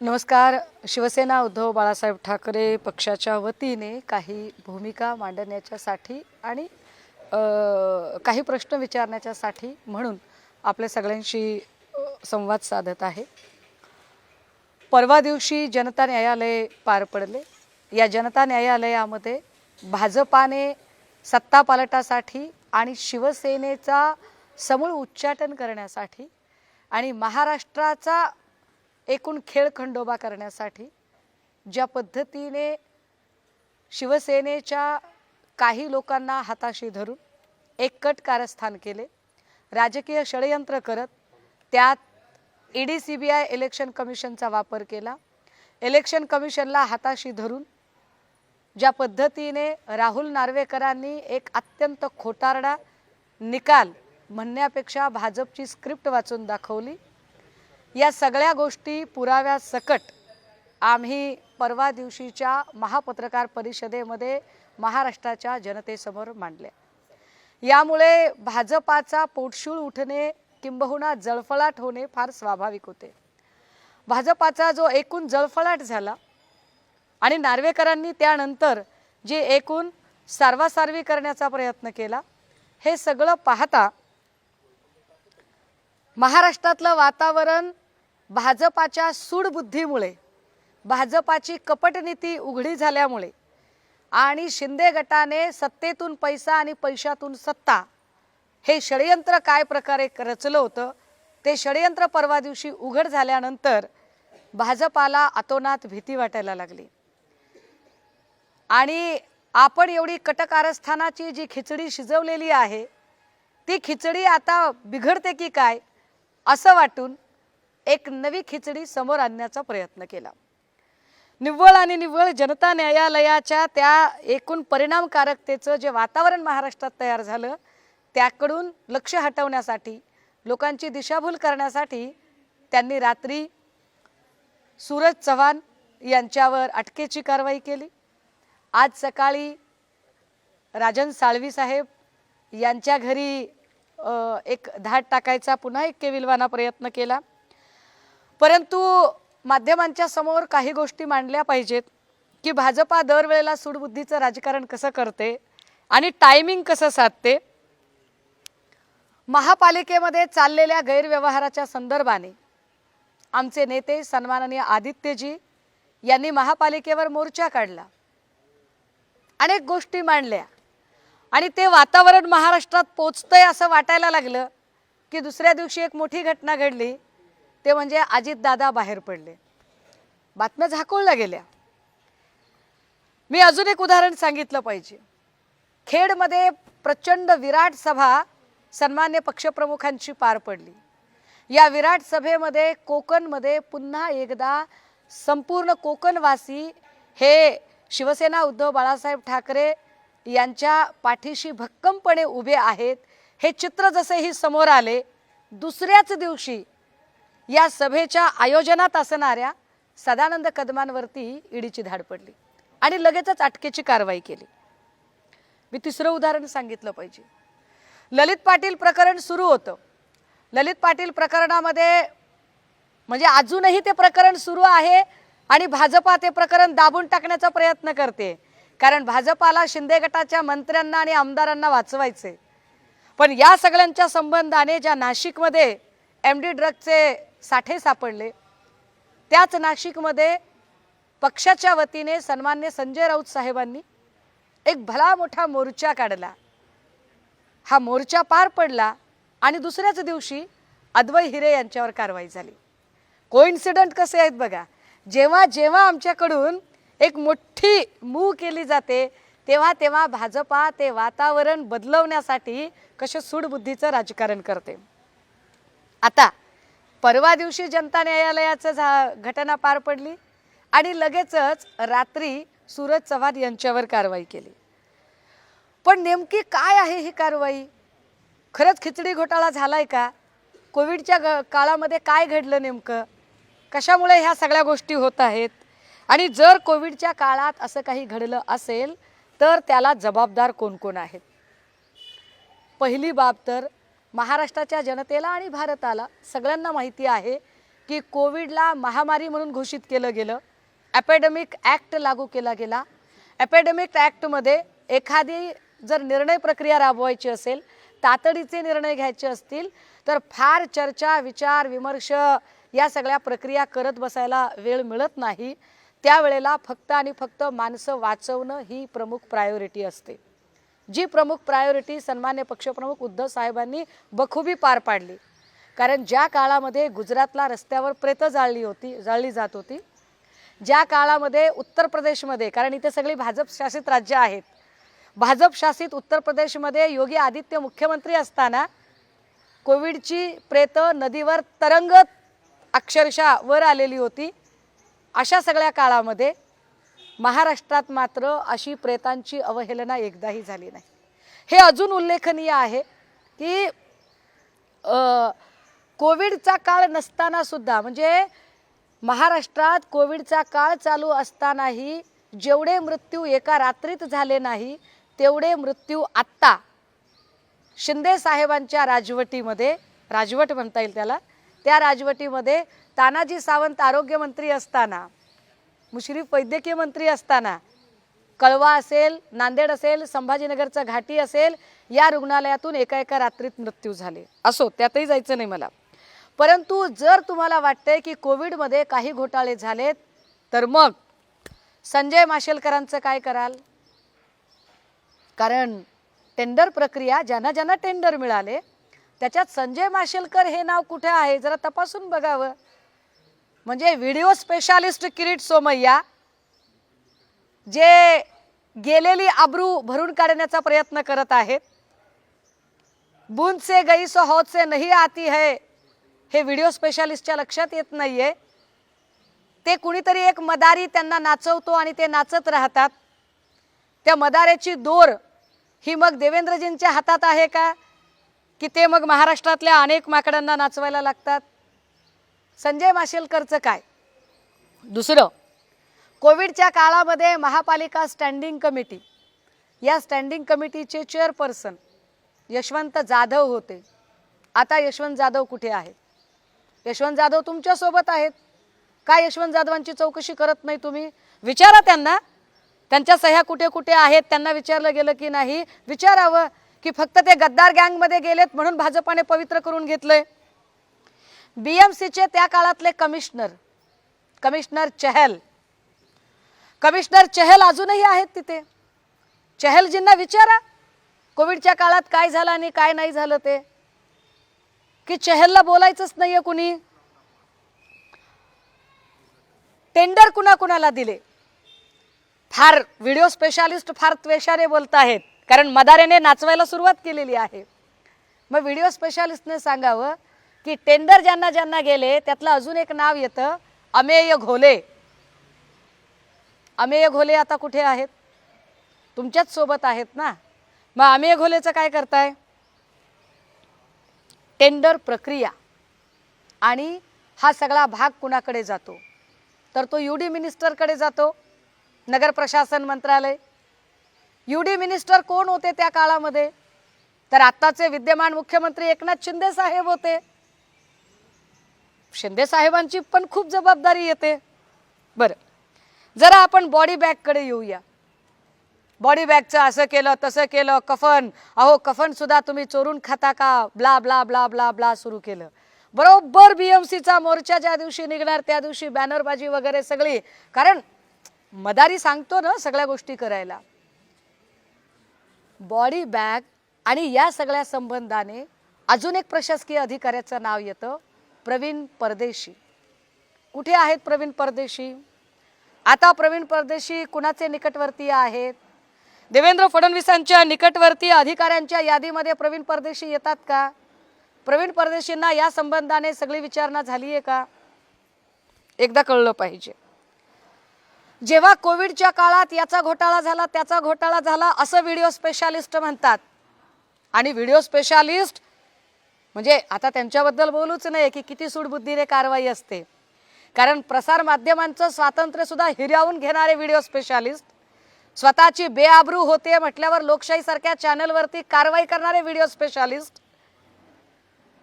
नमस्कार शिवसेना उद्धव बाळासाहेब ठाकरे पक्षाच्या वतीने काही भूमिका मांडण्याच्यासाठी आणि काही प्रश्न विचारण्याच्यासाठी म्हणून आपल्या सगळ्यांशी संवाद साधत आहे. परवा दिवशी जनता न्यायालय पार पडले. या जनता न्यायालयामध्ये भाजपाने सत्ता पालटासाठी आणि शिवसेनेचा समूळ उच्चाटन करण्यासाठी आणि महाराष्ट्राचा एकूण खेळ खंडोबा करण्यासाठी ज्या पद्धतीने शिवसेनेच्या काही लोकांना हाताशी धरून एककट कारस्थान केले राजकीय षडयंत्र करत त्यात E D C B I election कमिशनचा वापर केला इलेक्शन कमिशनला हाताशी धरून ज्या पद्धतीने राहुल नार्वेकरांनी एक अत्यंत खोटारडा निकाल म्हणण्यापेक्षा भाजपची स्क्रिप्ट वाचून दाखवली या सगळ्या गोष्टी पुराव्या सकट आम्ही परवा दिवशीच्या महापत्रकार परिषदेमध्ये महाराष्ट्राच्या जनतेसमोर मांडल्या. यामुळे भाजपाचा पोटशूळ उठणे किंबहुना जळफळाट होणे फार स्वाभाविक होते. भाजपाचा जो एकूण जळफळाट झाला आणि नार्वेकरांनी त्यानंतर जे एकूण सारवासारवी करण्याचा प्रयत्न केला हे सगळं पाहता महाराष्ट्रातलं वातावरण भाजपाच्या सूडबुद्धीमुळे भाजपाची कपटनीती उघडी झाल्यामुळे आणि शिंदे गटाने सत्तेतून पैसा आणि पैशातून सत्ता हे षडयंत्र काय प्रकारे रचलं होतं ते षडयंत्र परवा दिवशी उघड झाल्यानंतर भाजपाला अतोनात भीती वाटायला लागली. आणि आपण एवढी कटकारस्थानाची जी खिचडी शिजवलेली आहे ती खिचडी आता बिघडते की काय असं वाटून एक नवी खिचडी समोर आणण्याचा प्रयत्न केला. निव्वळ आणि निव्वळ जनता न्यायालयाच्या त्या एकूण परिणामकारकतेचं जे वातावरण महाराष्ट्रात तयार झालं त्याकडून लक्ष हटवण्यासाठी लोकांची दिशाभूल करण्यासाठी त्यांनी रात्री सूरज चव्हाण यांच्यावर अटकेची कारवाई केली. आज सकाळी राजन साळवी साहेब यांच्या घरी एक धाड टाकायचा पुन्हा एक केविलवाना प्रयत्न केला. परंतु माध्यमांच्या समोर काही गोष्टी मांडल्या पाहिजेत की भाजपा दरवेळेला सूडबुद्धीचं राजकारण कसं करते आणि टायमिंग कसं साधते? महापालिकेमध्ये चाललेल्या गैरव्यवहाराच्या संदर्भाने आमचे नेते सन्माननीय आदित्यजी यांनी महापालिकेवर मोर्चा काढला. अनेक गोष्टी मांडल्या आणि ते वातावरण महाराष्ट्रात पोचतंय असं वाटायला लागलं की दुसऱ्या दिवशी एक मोठी घटना घडली. ते म्हणजे अजितदादा बाहेर पडले. बातम्या झाकोळल्या गेल्या. मी अजून एक उदाहरण सांगितलं पाहिजे. खेडमध्ये प्रचंड विराट सभा सन्मान्य पक्षप्रमुखांची पार पडली. या विराट सभेमध्ये कोकणमध्ये पुन्हा एकदा संपूर्ण कोकणवासी हे शिवसेना उद्धव बाळासाहेब ठाकरे यांच्या पाठीशी भक्कमपणे उभे आहेत. हे चित्र जसेही समोर आले दुसऱ्याच दिवशी या सभेच्या आयोजनात असणाऱ्या सदानंद कदमांवरती ईडीची धाड पडली आणि लगेचच अटकेची कारवाई केली. मी तिसरं उदाहरण सांगितलं पाहिजे. ललित पाटील प्रकरण सुरू होतं. ललित पाटील प्रकरणामध्ये म्हणजे अजूनही ते प्रकरण सुरू आहे आणि भाजपा ते प्रकरण दाबून टाकण्याचा प्रयत्न करते. कारण भाजपाला शिंदे गटाच्या मंत्र्यांना आणि आमदारांना वाचवायचे पण या सगळ्यांच्या संबंधाने ज्या नाशिकमध्ये एम डी ड्रगचे साठे सापडले. त्याच नाशिकमध्ये पक्षाच्या वतीने सन्मान्य संजय राऊत साहेबांनी एक भला मोठा मोर्चा काढला. हा मोर्चा पार पडला आणि दुसऱ्याच दिवशी अद्वय हिरे यांच्यावर कारवाई झाली. कोइन्सिडंट कसे आहेत बघा. जेव्हा जेव्हा आमच्याकडून एक मोठी मूव केली जाते तेव्हा तेव्हा भाजपा ते वातावरण बदलवण्यासाठी कसे सूडबुद्धीचं राजकारण करते. आता परवा दिवशी जनता न्यायालयाचं झा घटना पार पडली आणि लगेचच रात्री सूरज चव्हाण यांच्यावर कारवाई केली. पण नेमकी काय आहे ही कारवाई? खरंच खिचडी घोटाळा झाला आहे का? कोविडच्या ग काळामध्ये काय घडलं नेमकं? कशामुळे ह्या सगळ्या गोष्टी होत आहेत? आणि जर कोविडच्या काळात असं काही घडलं असेल तर त्याला जबाबदार कोण कोण आहेत? पहिली बाब तर महाराष्ट्राच्या जनतेला आणि भारताला सगळ्यांना माहिती आहे की कोविडला महामारी म्हणून घोषित केलं गेलं. ॲपॅडेमिक ॲक्ट लागू केला गेला. ॲपॅडेमिक ॲक्टमध्ये एखादी जर निर्णय प्रक्रिया राबवायची असेल तातडीचे निर्णय घ्यायचे असतील तर फार चर्चा विचार विमर्श या सगळ्या प्रक्रिया करत बसायला वेळ मिळत नाही. त्यावेळेला फक्त आणि फक्त माणसं वाचवणं ही प्रमुख प्रायोरिटी असते. जी प्रमुख प्रायोरिटी सन्मान्य पक्षप्रमुख उद्धव साहेबांनी बखुबी पार पाडली. कारण ज्या काळामध्ये गुजरातला रस्त्यावर प्रेत जाळली होती जाळली जात होती ज्या काळामध्ये उत्तर प्रदेशमध्ये कारण इथे सगळी भाजप शासित राज्य आहेत भाजप शासित उत्तर प्रदेशमध्ये योगी आदित्य मुख्यमंत्री असताना कोविडची प्रेत नदीवर तरंगत अक्षरशः वर आलेली होती. अशा सगळ्या काळामध्ये महाराष्ट्रात मात्र अशी प्रेतांची अवहेलना एकदाही झाली नाही. हे अजून उल्लेखनीय आहे की कोविडचा काळ नसताना सुद्धा म्हणजे महाराष्ट्रात कोविडचा काळ चालू असतानाही जेवढे मृत्यू एका रात्रीत झाले नाही तेवढे मृत्यू आत्ता शिंदे साहेबांच्या राजवटीमध्ये राजवट म्हणता येईल त्याला त्या राजवटीमध्ये तानाजी सावंत आरोग्यमंत्री असताना मुश्रीफ वैद्यकीय मंत्री असताना कळवा असेल नांदेड असेल संभाजीनगरचा घाटी असेल या रुग्णालयातून एका एका रात्रीत मृत्यू झाले. असो त्यातही जायचं नाही मला. परंतु जर तुम्हाला वाटतंय की कोविडमध्ये काही घोटाळे झालेत तर मग संजय माशेलकरांचं काय कराल? कारण टेंडर प्रक्रिया ज्यांना ज्यांना टेंडर मिळाले त्याच्यात संजय माशेलकर हे नाव कुठे आहे? जरा तपासून बघावं. म्हणजे व्हिडिओ स्पेशालिस्ट किरीट सोमय्या जे गेलेली आबरू भरून काढण्याचा प्रयत्न करत आहेत. बूंद से गई सो हौद से नहीं आती है हे व्हिडिओ स्पेशालिस्टच्या लक्षात येत नाहीये. ते कुणीतरी एक मदारी त्यांना नाचवतो आणि ते नाचत राहतात. त्या मदाऱ्याची दोर ही मग देवेंद्रजींच्या हातात आहे का? की ते मग महाराष्ट्रातल्या अनेक माकडांना नाचवायला लागतात? संजय माशेलकरचं काय? दुसरं. कोविडच्या काळामध्ये महापालिका स्टँडिंग कमिटी. या स्टँडिंग कमिटीचे चेअरपर्सन यशवंत जाधव होते. आता यशवंत जाधव कुठे आहेत? यशवंत जाधव तुमच्यासोबत आहेत. काय यशवंत जाधवांची चौकशी करत नाही तुम्ही? विचारा त्यांना. त्यांच्या सह्या कुठे कुठे आहेत? त्यांना विचारलं गेलं की नाही. विचारावं की फक्त ते गद्दार गँगमध्ये गेलेत म्हणून भाजपाने पवित्र करून घेतलंय. बीएमसीचे त्या काळातले commissioner commissioner Chahal. Commissioner Chahal अजूनही आहेत तिथे. चहलजींना विचारा कोविडच्या काळात काय झालं आणि काय नाही झालं ते. की चहलला बोलायचंच नाहीये कुणी. टेंडर कुणा कुणाला दिले? फार व्हिडिओ स्पेशालिस्ट फार त्वेषाने बोलत आहेत. कारण मदारेने नाचवायला सुरुवात केलेली आहे. मग व्हिडिओ स्पेशालिस्टने सांगावं की टेंडर ज्यांना ज्यांना गेले त्यातलं अजून एक नाव येतं अमेय घोले. अमेय घोले आता कुठे आहेत? तुमच्याच सोबत आहेत ना? मग अमेय घोलेचं काय करताय? टेंडर प्रक्रिया. आणि हा सगळा भाग कुणाकडे जातो? तर तो यू डी मिनिस्टरकडे जातो नगर प्रशासन मंत्रालय. यू डी मिनिस्टर कोण होते त्या काळामध्ये? तर आत्ताचे विद्यमान मुख्यमंत्री एकनाथ शिंदे साहेब होते. शिंदे साहेबांची पण खूप जबाबदारी येते. बरं. जरा आपण बॉडी बॅगकडे येऊया. बॉडी बॅगचं असं केलं तसं केलं कफन. अहो कफनसुद्धा तुम्ही चोरून खाता का? Blah blah blah blah blah सुरू केलं. बरोबर बीएमसीचा मोर्चा ज्या दिवशी निघणार त्या दिवशी बॅनरबाजी वगैरे सगळी. कारण मदारी सांगतो ना सगळ्या गोष्टी करायला. बॉडी बॅग आणि या सगळ्या संबंधाने अजून एक प्रशासकीय अधिकाऱ्याचं नाव येतं. प्रवीण परदेशी. कुठे आहेत प्रवीण परदेशी? आता प्रवीण परदेशी कुणाचे निकटवर्तीय आहेत? देवेंद्र फडणवीसांच्या निकटवर्तीय अधिकाऱ्यांच्या यादीमध्ये प्रवीण परदेशी येतात का? प्रवीण परदेशींना या संबंधाने सगळी विचारणा झाली आहे का? एकदा कळलं पाहिजे. जेव्हा कोविडच्या काळात याचा घोटाळा झाला त्याचा घोटाळा झाला असं व्हिडिओ स्पेशालिस्ट म्हणतात. आणि व्हिडिओ स्पेशालिस्ट म्हणजे आता त्यांच्याबद्दल बोलूच नाही की किती सूडबुद्धीने कारवाई असते. कारण प्रसार माध्यमांचं स्वातंत्र्यसुद्धा हिरावून घेणारे व्हिडिओ स्पेशालिस्ट स्वतःची बेआबरू होते म्हटल्यावर लोकशाहीसारख्या चॅनलवरती कारवाई करणारे व्हिडिओ स्पेशालिस्ट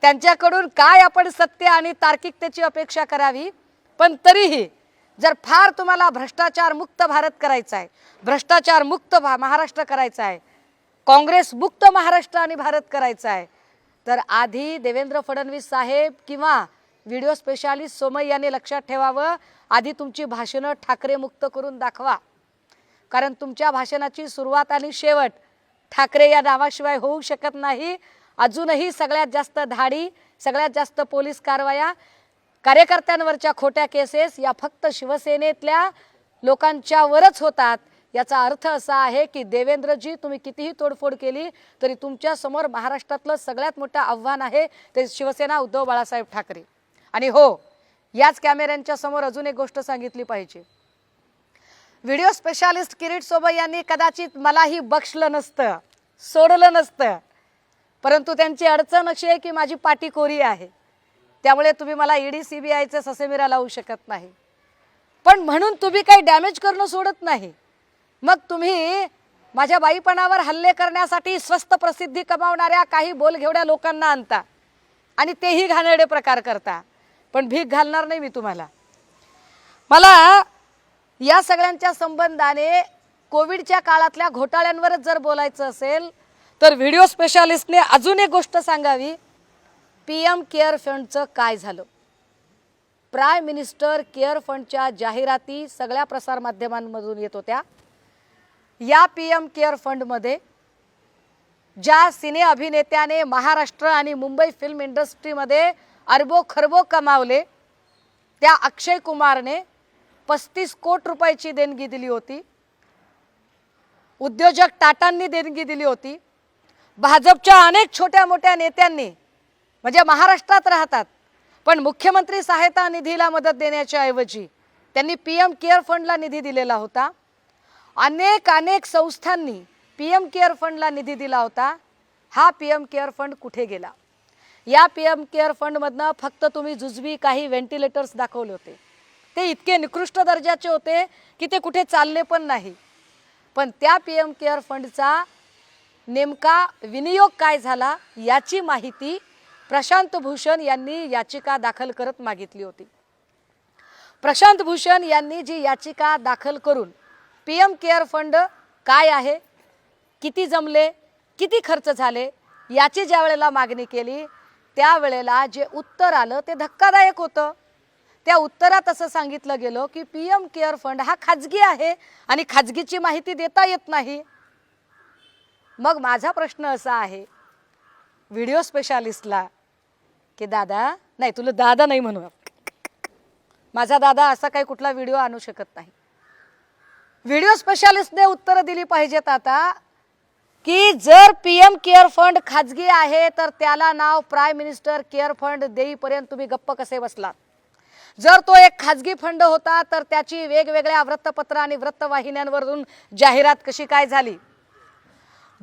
त्यांच्याकडून काय आपण सत्य आणि तार्किकतेची अपेक्षा करावी? पण तरीही जर फार तुम्हाला भ्रष्टाचार मुक्त भारत करायचा आहे भ्रष्टाचार मुक्त भा महाराष्ट्र करायचा आहे काँग्रेस मुक्त महाराष्ट्र आणि भारत करायचा आहे तर आधी देवेंद्र फडणवीस साहेब किंवा व्हिडिओ स्पेशालिस्ट सोमय यांनी लक्षात ठेवावं. आधी तुमची भाषणं ठाकरे मुक्त करून दाखवा. कारण तुमच्या भाषणाची सुरुवात आणि शेवट ठाकरे या नावाशिवाय होऊ शकत नाही. अजूनही सगळ्यात जास्त धाडी सगळ्यात जास्त पोलीस कारवाया कार्यकर्त्यांवरच्या खोट्या केसेस या फक्त शिवसेनेतल्या लोकांच्यावरच होतात. याचा अर्थ असा आहे की देवेंद्रजी तुम्ही कितीही तोडफोड केली तरी तुमच्यासमोर महाराष्ट्रातलं सगळ्यात मोठं आव्हान आहे ते शिवसेना उद्धव बाळासाहेब ठाकरे. आणि हो याच कॅमेऱ्यांच्या समोर अजून एक गोष्ट सांगितली पाहिजे. व्हिडिओ स्पेशालिस्ट किरीट सोबत यांनी कदाचित मलाही बक्षलं नसतं सोडलं नसतं. परंतु त्यांची अडचण अशी आहे की माझी पाटी कोरी आहे. त्यामुळे तुम्ही मला ईडी आयचं ससेमिरा लावू शकत नाही. पण म्हणून तुम्ही काही डॅमेज करणं सोडत नाही. मग तुम्ही माझ्या बाईपणावर हल्ले करण्यासाठी स्वस्त प्रसिद्धी कमावणाऱ्या काही बोलघेवड्या लोकांना आणता आणि तेही घाणेरडे प्रकार करता. पण भीक घालणार नाही मी तुम्हाला. मला या सगळ्यांच्या संबंधाने कोविडच्या काळातल्या घोटाळ्यांवरच जर बोलायचं असेल तर व्हिडिओ स्पेशालिस्टने अजून एक गोष्ट सांगावी. पी एम केअर फंडचं काय झालं? प्राईम मिनिस्टर केअर फंडच्या जाहिराती सगळ्या प्रसारमाध्यमांमधून येत होत्या. या पी एम केअर फंडमध्ये ज्या सिने अभिनेत्याने महाराष्ट्र आणि मुंबई फिल्म इंडस्ट्रीमध्ये अरबो खरबो कमावले त्या अक्षय कुमारने पस्तीस कोट रुपयाची देणगी दिली होती. उद्योजक टाटांनी देणगी दिली होती. भाजपच्या अनेक छोट्या मोठ्या नेत्यांनी म्हणजे महाराष्ट्रात राहतात पण मुख्यमंत्री सहायता निधीला मदत देण्याच्या ऐवजी त्यांनी पी एम केअर फंडला निधी दिलेला होता. अनेक अनेक संस्थांनी पी एम केअर फंडला निधी दिला होता. हा पी एम केअर फंड कुठे गेला? या पी एम केअर फंडमधनं फक्त तुम्ही जुजबी काही व्हेंटिलेटर्स दाखवले होते. ते इतके निकृष्ट दर्जाचे होते की ते कुठे चालले पण नाही. पण त्या पी एम केअर फंडचा नेमका विनियोग काय झाला याची माहिती प्रशांत भूषण यांनी याचिका दाखल करत मागितली होती. प्रशांत भूषण यांनी जी याचिका दाखल करून पी एम केअर फंड काय आहे? किती जमले? किती खर्च झाले? याची ज्या वेळेला मागणी केली त्यावेळेला जे उत्तर आलं ते धक्कादायक होतं. त्या उत्तरात असं सांगितलं गेलं की पी एम केअर फंड हा खाजगी आहे आणि खाजगीची माहिती देता येत नाही. मग माझा प्रश्न असा आहे व्हिडिओ स्पेशालिस्टला की दादा नाही तुला दादा नाही म्हणू माझा दादा असा काही कुठला व्हिडिओ आणू शकत नाही. व्हिडिओ स्पेशालिस्टने उत्तरं दिली पाहिजेत आता की जर पी एम केअर फंड खाजगी आहे तर त्याला नाव प्राईम मिनिस्टर केअर फंड देईपर्यंत तुम्ही गप्प कसे बसलात? जर तो एक खाजगी फंड होता तर त्याची वेगवेगळ्या वृत्तपत्र आणि वृत्तवाहिन्यांवरून जाहिरात कशी काय झाली?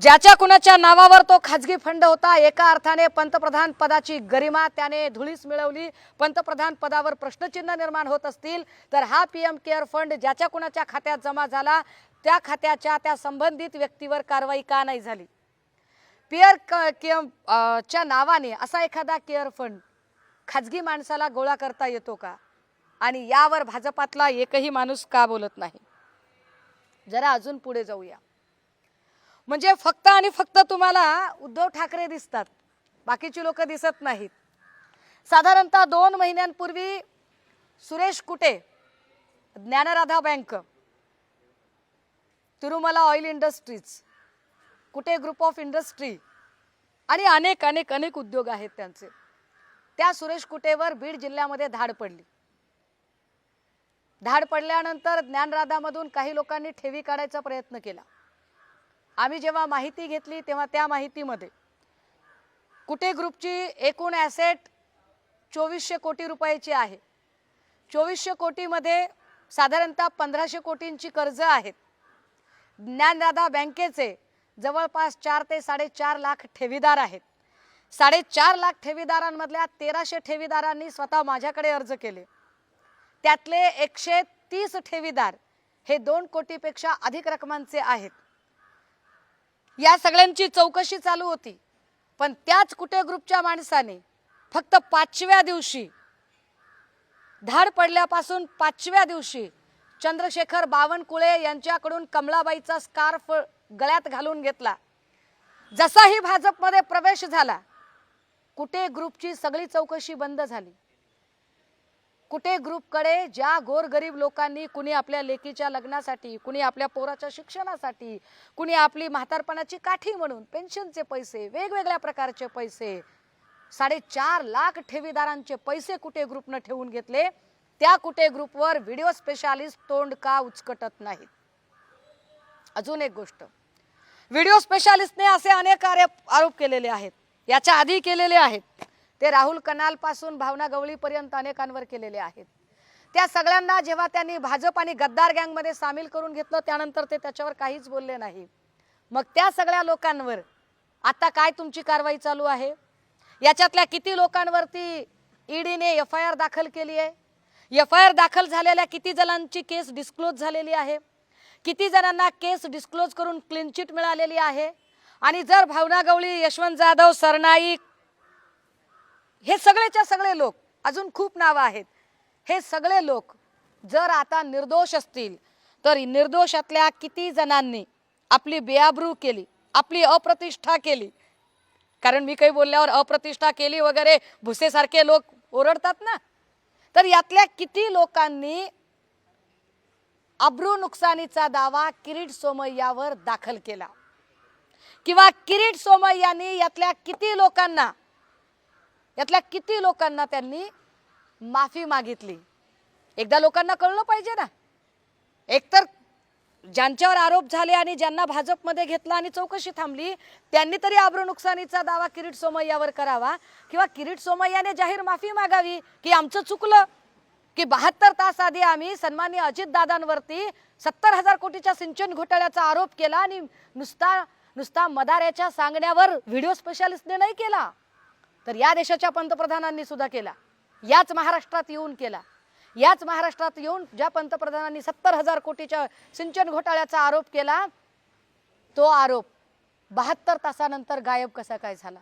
ज्याच्या कुणाच्या नावावर तो खाजगी फंड होता एका अर्थाने पंतप्रधान पदाची गरिमा त्याने धुळीस मिळवली. पंतप्रधान पदावर प्रश्नचिन्ह निर्माण होत असतील तर हा पी एम केअर फंड ज्याच्या कुणाच्या खात्यात जमा झाला त्या खात्याच्या त्या संबंधित व्यक्तीवर कारवाई का नाही झाली? पीअर च्या नावाने असा एखादा केअर फंड खाजगी माणसाला गोळा करता येतो का? आणि यावर भाजपातला एकही माणूस का बोलत नाही? जरा अजून पुढे जाऊया. म्हणजे फक्त आणि फक्त तुम्हाला उद्धव ठाकरे दिसतात. बाकीची लोक दिसत नाहीत. साधारणतः दोन महिन्यांपूर्वी Suresh Kute Dnyanradha bank Tirumala oil industries Kute group of industry आणि अनेक अनेक अनेक उद्योग आहेत त्यांचे. त्या सुरेश कुटेवर बीड जिल्ह्यामध्ये धाड पडली. धाड पडल्यानंतर ज्ञानराधामधून काही लोकांनी ठेवी काढायचा प्रयत्न केला. आम्ही जेव्हा माहिती घेतली तेव्हा त्या माहितीमध्ये कुटे ग्रुपची एकूण ॲसेट चोवीसशे कोटी रुपयाची आहे. चोवीसशे कोटीमध्ये साधारणतः पंधराशे कोटींची कर्ज आहेत. ज्ञानदादा बँकेचे जवळपास चार ते साडेचार लाख ठेवीदार आहेत. साडेचार लाख ठेवीदारांमधल्या तेराशे ठेवीदारांनी स्वतः माझ्याकडे अर्ज केले. त्यातले एकशे तीस ठेवीदार हे दोन कोटीपेक्षा अधिक रकमांचे आहेत. या सगळ्यांची चौकशी चालू होती. पण त्याच कुठे ग्रुपच्या माणसाने फक्त पाचव्या दिवशी धाड पडल्यापासून पाचव्या दिवशी चंद्रशेखर बावनकुळे यांच्याकडून कमलाबाईचा स्कार्फ गळ्यात घालून घेतला. जसाही भाजपमध्ये प्रवेश झाला कुठे ग्रुपची सगळी चौकशी बंद झाली. कुठे ग्रुपकडे ज्या गोरगरीब लोकांनी कुणी आपल्या लेकीच्या लग्नासाठी कुणी आपल्या पोराच्या शिक्षणासाठी कुणी आपली म्हातारपणाची काठी म्हणून पेन्शनचे पैसे वेगवेगळ्या प्रकारचे पैसे साडेचार लाख ठेवीदारांचे पैसे कुठे ग्रुपनं ठेवून घेतले त्या कुठे ग्रुपवर व्हिडिओ स्पेशालिस्ट तोंड का उचकटत नाहीत? अजून एक गोष्ट. व्हिडिओ स्पेशालिस्टने असे अनेक आरोप आरोप केलेले आहेत. याच्या आधी केलेले आहेत. ते राहुल कनालपासून भावना गवळीपर्यंत अनेकांवर केलेले आहेत. त्या सगळ्यांना जेव्हा त्यांनी भाजप आणि गद्दार गँगमध्ये सामील करून घेतलं त्यानंतर ते त्याच्यावर काहीच बोलले नाही. मग त्या सगळ्या लोकांवर आता काय तुमची कारवाई चालू आहे? याच्यातल्या किती लोकांवरती ईडीने एफ आय आर दाखल केली आहे? एफ आय आर दाखल झालेल्या किती जणांची केस डिस्क्लोज झालेली आहे? किती जणांना केस डिस्क्लोज करून क्लीनचिट मिळालेली आहे? आणि जर भावना गवळी यशवंत जाधव सरनाईक हे सगळेच्या सगळे लोक अजून खूप नावं आहेत. हे सगळे लोक जर आता निर्दोष असतील तर निर्दोषातल्या किती जणांनी आपली बेआब्रू केली आपली अप्रतिष्ठा केली. कारण मी काही बोलल्यावर अप्रतिष्ठा केली वगैरे भुसेसारखे लोक ओरडतात ना? तर यातल्या किती लोकांनी अब्रू नुकसानीचा दावा किरीट सोमय्यावर दाखल केला? किंवा किरीट सोमय्यानी यातल्या किती लोकांना यातल्या किती लोकांना त्यांनी माफी मागितली? एकदा लोकांना कळलं पाहिजे ना. एकतर ज्यांच्यावर आरोप झाले आणि ज्यांना भाजपमध्ये घेतला आणि चौकशी थांबली त्यांनी तरी आब्रू नुकसानीचा दावा किरीट सोमय्यावर करावा किंवा किरीट सोमय्याने जाहीर माफी मागावी की आमचं चुकलं? की बहात्तर तास आधी आम्ही सन्मान्य अजितदादांवरती सत्तर हजार कोटीच्या सिंचन घोटाळ्याचा आरोप केला आणि नुसता नुसता मदाऱ्याच्या सांगण्यावर व्हिडिओ स्पेशालिस्टने नाही केला? तर या देशाच्या पंतप्रधानांनी सुद्धा केला. याच महाराष्ट्रात येऊन केला. याच महाराष्ट्रात येऊन ज्या पंतप्रधानांनी सत्तर हजार कोटीच्या सिंचन घोटाळ्याचा आरोप केला तो आरोप बहात्तर तासानंतर गायब कसा काय झाला?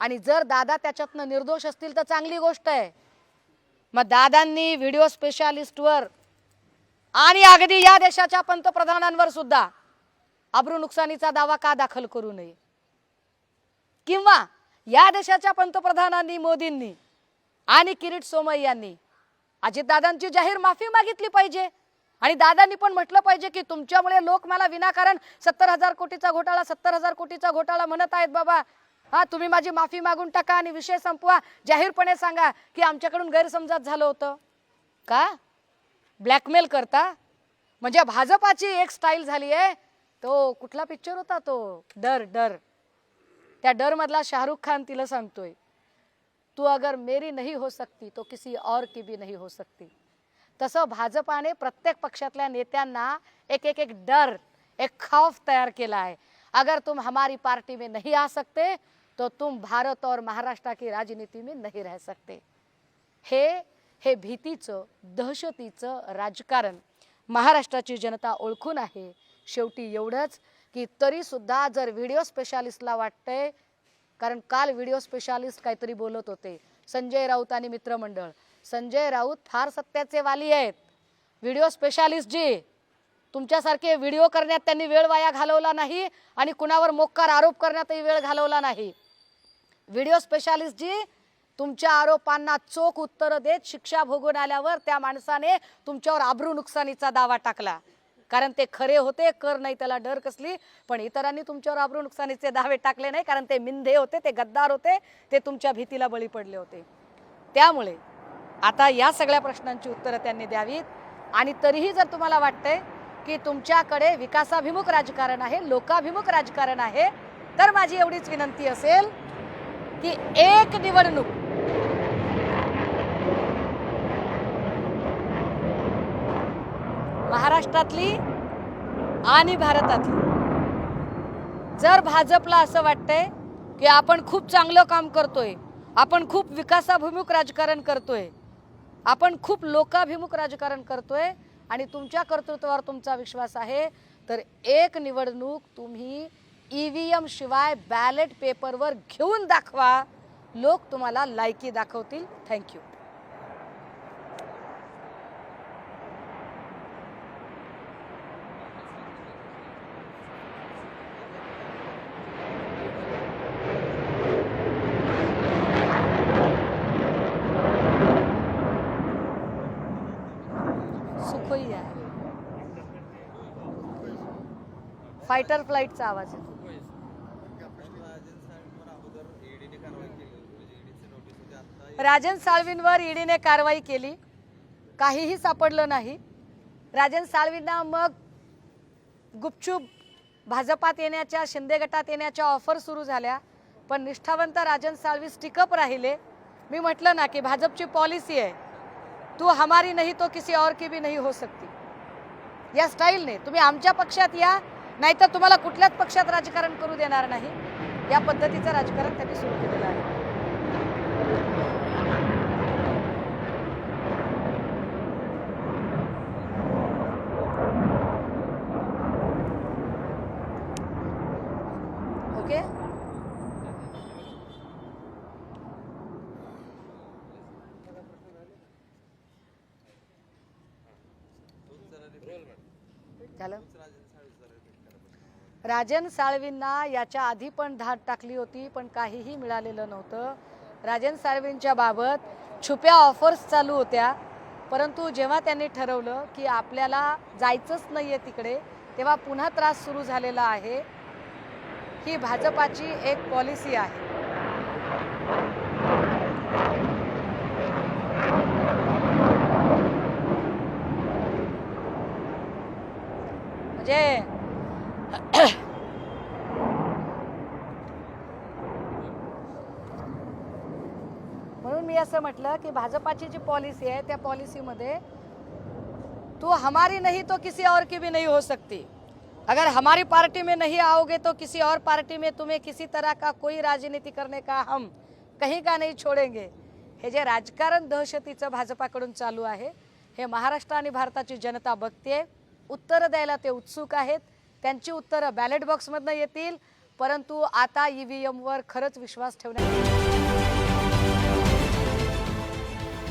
आणि जर दादा त्याच्यातनं निर्दोष असतील तर चांगली गोष्ट आहे. मग दादांनी व्हिडिओ स्पेशालिस्टवर आणि अगदी या देशाच्या पंतप्रधानांवर सुद्धा अब्रू नुकसानीचा दावा का दाखल करू नये? किंवा या देशाच्या पंतप्रधानांनी मोदींनी आणि किरीट सोमय यांनी अजितदादांची जाहीर माफी मागितली पाहिजे. आणि दादांनी पण म्हटलं पाहिजे की तुमच्यामुळे लोक मला विनाकारण सत्तर हजार कोटीचा घोटाळा सत्तर हजार कोटीचा घोटाळा म्हणत आहेत बाबा. हा तुम्ही माझी माफी मागून टाका आणि विषय संपवा. जाहीरपणे सांगा की आमच्याकडून गैरसमजात झालं होतं. का? ब्लॅकमेल करता? म्हणजे भाजपाची एक स्टाईल झाली आहे तो कुठला पिक्चर होता तो? डर डर. त्या डरमधला शाहरुख खान तिला सांगतोय तू अगर मेरी नहीं हो सकती तो किसी और की भी नहीं हो सकती. तसं भाजपाने प्रत्येक पक्षातल्या नेत्यांना एक एक एक डर एक खौफ तयार केला आहे. अगर तुम हमारी पार्टी में नहीं आ सकते तो तुम भारत और महाराष्ट्र की राजनीती में नहीं रह सकते. हे हे भीतीचं दहशतीचं राजकारण महाराष्ट्राची जनता ओळखून आहे. शेवटी एवढंच. की तरीसुद्धा जर व्हिडिओ स्पेशालिस्टला वाटतंय कारण काल व्हिडिओ स्पेशालिस्ट काहीतरी बोलत होते. संजय राऊत आणि मित्रमंडळ. संजय राऊत फार सत्याचे वाली आहेत. व्हिडिओ स्पेशालिस्ट जी तुमच्यासारखे व्हिडिओ करण्यात त्यांनी वेळ वाया घालवला नाही आणि कुणावर मोक्कार आरोप करण्यातही वेळ घालवला नाही. व्हिडिओ स्पेशालिस्ट जी तुमच्या आरोपांना चोख उत्तरं देत शिक्षा भोगून आल्यावर त्या माणसाने तुमच्यावर आबरू नुकसानीचा दावा टाकला. कारण ते खरे होते कर नाही त्याला डर कसली. पण इतरांनी तुमच्यावर आबरू नुकसानीचे दावे टाकले नाही कारण ते मिंधे होते ते गद्दार होते ते तुमच्या भीतीला बळी पडले होते. त्यामुळे आता या सगळ्या प्रश्नांची उत्तरं त्यांनी द्यावीत. आणि तरीही जर तुम्हाला वाटतंय की तुमच्याकडे विकासाभिमुख राजकारण आहे लोकाभिमुख राजकारण आहे तर माझी एवढीच विनंती असेल की एक निवडणूक महाराष्ट्रातली आणि भारतातली. जर भाजपला असं वाटतंय की आपण खूप चांगलं काम करतोय आपण खूप विकासाभिमुख राजकारण करतोय आपण खूप लोकाभिमुख राजकारण करतोय आणि तुमच्या कर्तृत्वावर तुमचा विश्वास आहे तर एक निवडणूक तुम्ही ई व्ही एम शिवाय बॅलेट पेपरवर घेऊन दाखवा. लोक तुम्हाला लायकी दाखवतील. थँक्यू सुखोई आहे फायटर फ्लाईटचा आवाज आहे. राजन साळवींवर ईडीने कारवाई केली काहीही सापडलं नाही. राजन साळवींना मग गुपचूप भाजपात येण्याच्या शिंदे गटात येण्याच्या ऑफर सुरू झाल्या. पण निष्ठावंत राजन साळवी स्टिकअप राहिले. मी म्हटलं ना की भाजपची पॉलिसी आहे. तू हमारी नाही तो किसी और की भी नहीं हो सकती. या स्टाईलने तुम्ही आमच्या पक्षात या नाहीतर तुम्हाला कुठल्याच पक्षात राजकारण करू देणार नाही. या पद्धतीचं राजकारण त्यांनी सुरू केलेलं आहे. ओके? झालं? राजन साळवींना याच्या आधी पण धाड टाकली होती पण काहीही मिळालेलं नव्हतं. राजन साळवींच्या बाबत छुप्या ऑफर्स चालू होत्या परंतु जेव्हा त्यांनी ठरवलं की आपल्याला जायचंच नाही आहे तिकडे तेव्हा पुन्हा त्रास सुरू झालेला आहे. ही भाजपाची एक पॉलिसी आहे म्हणजे म्हणून मी असं म्हटलं की भाजपाची जी पॉलिसी आहे त्या पॉलिसीमध्ये तू हमारी नहीं तो किसी और की भी नहीं हो सकती. अगर हमारी पार्टी में नहीं आओगे तो किसी और पार्टी में तुम्हें किसी तरह का कोई राजनीति करने का हम कहीं का नहीं छोडेंगे. हे जे राजकारण दहशतीचं भाजपाकडून चालू आहे हे महाराष्ट्र आणि भारताची जनता बघते उत्तरं द्यायला ते उत्सुक आहेत. त्यांची उत्तरं बॅलेट बॉक्समधनं येतील. परंतु आता ई व्ही एमवर खरंच विश्वास ठेवण्यात